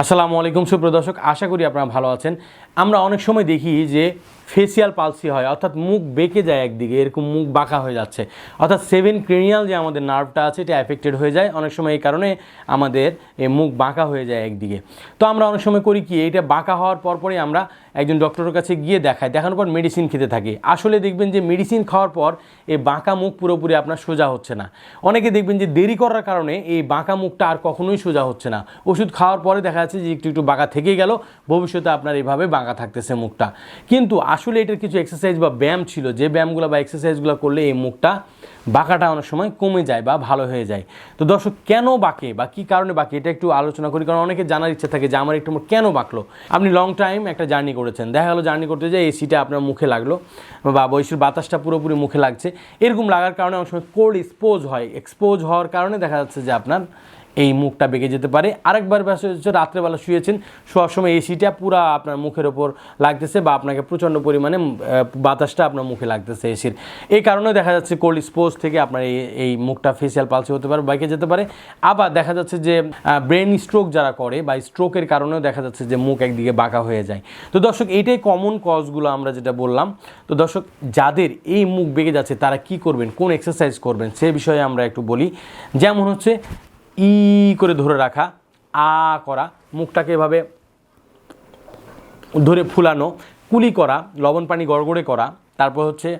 আসসালামু আলাইকুম সুপ্রদর্শক আশা করি আপনারা ভালো আছেন। আমরা অনেক সময় দেখি যে ফেসিয়াল পালসি হয়, অর্থাৎ মুখ বেঁকে যায় একদিকে, এরকম মুখ বাঁকা হয়ে যাচ্ছে। অর্থাৎ সেভেন ক্রিনিয়াল যে আমাদের নার্ভটা আছে, এটা অ্যাফেক্টেড হয়ে যায়। অনেক সময় এই কারণে আমাদের মুখ বাঁকা হয়ে যায় একদিকে। তো আমরা অনেক সময় করি কি, এটা বাঁকা হওয়ার পরপরই আমরা একজন ডক্টরের কাছে গিয়ে দেখায়, দেখানোর পর মেডিসিন খেতে থাকি। আসলে দেখবেন যে মেডিসিন খাওয়ার পর এই বাঁকা মুখ পুরোপুরি আপনার সোজা হচ্ছে না। অনেকে দেখবেন যে দেরি করার কারণে এই বাঁকা মুখটা আর কখনোই সোজা হচ্ছে না। ওষুধ খাওয়ার পরে দেখা যাচ্ছে যে একটু একটু বাঁকা থেকেই গেল, ভবিষ্যতে আপনার এইভাবে বাঁকা থাকতেছে মুখটা। কিন্তু আসলে এটার কিছু এক্সারসাইজ বা ব্যায়াম ছিল, যে ব্যায়ামগুলো বা এক্সারসাইজগুলো করলে এই মুখটা বাঁকাটা অনেক সময় কমে যায় বা ভালো হয়ে যায়। তো দর্শক, কেন বাঁকে বা কী কারণে বাঁকে এটা একটু আলোচনা করি, কারণ অনেকে জানার ইচ্ছা থাকে যে আমার একটু কেন বাঁকলো? আপনি লং টাইম একটা জার্নি করেছেন। দেখা গেলো জার্নি করতে যে এসিটা আপনার মুখে লাগল বা বয়সের বাতাসটা পুরোপুরি মুখে লাগছে। এরকম লাগার কারণে অনেক সময় কোল্ড এক্সপোজ হয়। এক্সপোজ হওয়ার কারণে দেখা যাচ্ছে যে আপনার এই মুখটা বেঁকে যেতে পারে। আরেকবার ব্যাস হচ্ছে রাত্রেবেলা শুয়েছেন, শোয়ার সময় এসিটা পুরা আপনার মুখের ওপর লাগতেছে বা আপনাকে প্রচণ্ড পরিমাণে বাতাসটা আপনার মুখে লাগতেছে এসির এই কারণে দেখা যাচ্ছে কোল্ড স্পোজ থেকে আপনার এই এই মুখটা ফেসিয়াল পালসি হতে পারে বেঁকে যেতে পারে। আবার দেখা যাচ্ছে যে ব্রেন স্ট্রোক যারা করে বা স্ট্রোকের কারণেও দেখা যাচ্ছে যে মুখ একদিকে বাঁকা হয়ে যায়। তো দর্শক এইটাই কমন কজগুলো আমরা যেটা বললাম। তো দর্শক, যাদের এই মুখ বেঁকে যাচ্ছে তারা কি করবেন, কোন এক্সারসাইজ করবেন সে বিষয়ে আমরা একটু বলি। যেমন হচ্ছে ই করে ধরে রাখা, আ করা, মুখটাকে এভাবে ধরে ফুলানো, কুলি করা, লবণ পানি গড়গড়ে করা। তারপর হচ্ছে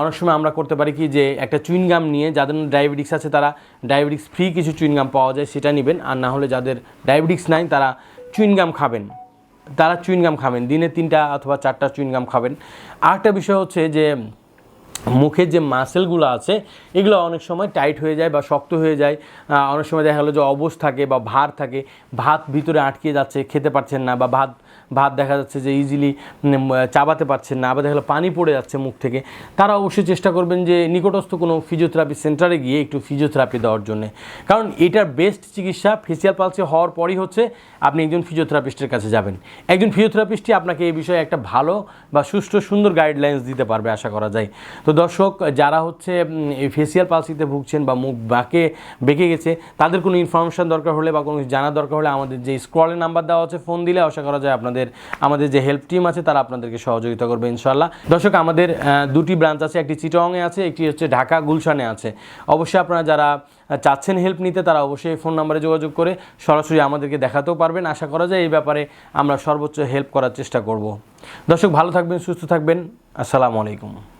অনেক সময় আমরা করতে পারি কি যে একটা চুইনগাম নিয়ে যাদের ডায়াবেটিক্স আছে তারা ডায়াবেটিক্স ফ্রি কিছু চুইনগাম পাওয়া যায়, সেটা নেবেন। আর না হলে যাদের ডায়াবেটিক্স নাই তারা চুইনগাম খাবেন। তারা চুইনগাম খাবেন। দিনে তিনটা অথবা চারটা চুইনগাম খাবেন। আরেকটা বিষয় হচ্ছে যে মুখের যে মাসেলগুলো আছে, এগুলো অনেক সময় টাইট হয়ে যায় বা শক্ত হয়ে যায়। অনেক সময় দেখা গেলো যে অবশ থাকে বা ভার থাকে, ভাত ভিতরে আটকে যাচ্ছে, খেতে পারছেন না বা ভাত ভাত দেখা যাচ্ছে যে ইজিলি চাবাতে পারছেন না, আবার দেখা গেলো পানি পড়ে যাচ্ছে মুখ থেকে। তারা অবশ্যই চেষ্টা করবেন যে নিকটস্থ কোনো ফিজিওথেরাপি সেন্টারে গিয়ে একটু ফিজিওথেরাপি দেওয়ার জন্য। কারণ এটার বেস্ট চিকিৎসা ফেসিয়াল পালসি হওয়ার পরই হচ্ছে আপনি একজন ফিজিওথেরাপিস্টের কাছে যাবেন। একজন ফিজিওথেরাপিস্টই আপনাকে এই বিষয়ে একটা ভালো বা সুষ্ঠু সুন্দর গাইডলাইন্স দিতে পারবে, আশা করা যায়। তো দর্শক, যারা হচ্ছে ফেসিয়াল পালসিতে ভুগছেন বা মুখ বাঁকে, বেঁকে গেছে, তাদের কোনো ইনফরমেশন দরকার হলে বা কোনো জানার দরকার হলে আমাদের যে স্ক্রলের নাম্বার দেওয়া আছে ফোন দিলে আশা করা যায় আপনাদের আমাদের যে হেল্প টিম আছে তারা আপনাদেরকে সহযোগিতা করবে ইনশাল্লাহ দর্শক, আমাদের দুটি ব্রাঞ্চ আছে, একটি চিটংয়ে আছে, একটি হচ্ছে ঢাকা গুলশানে আছে। অবশ্যই আপনারা যারা চাচ্ছেন হেল্প নিতে তারা অবশ্যই ফোন নাম্বারে যোগাযোগ করে সরাসরি আমাদেরকে দেখাতেও পারবেন। আশা করা যায় এই ব্যাপারে আমরা সর্বোচ্চ হেল্প করার চেষ্টা করব। দর্শক, ভালো থাকবেন, সুস্থ থাকবেন। আসসালামু আলাইকুম।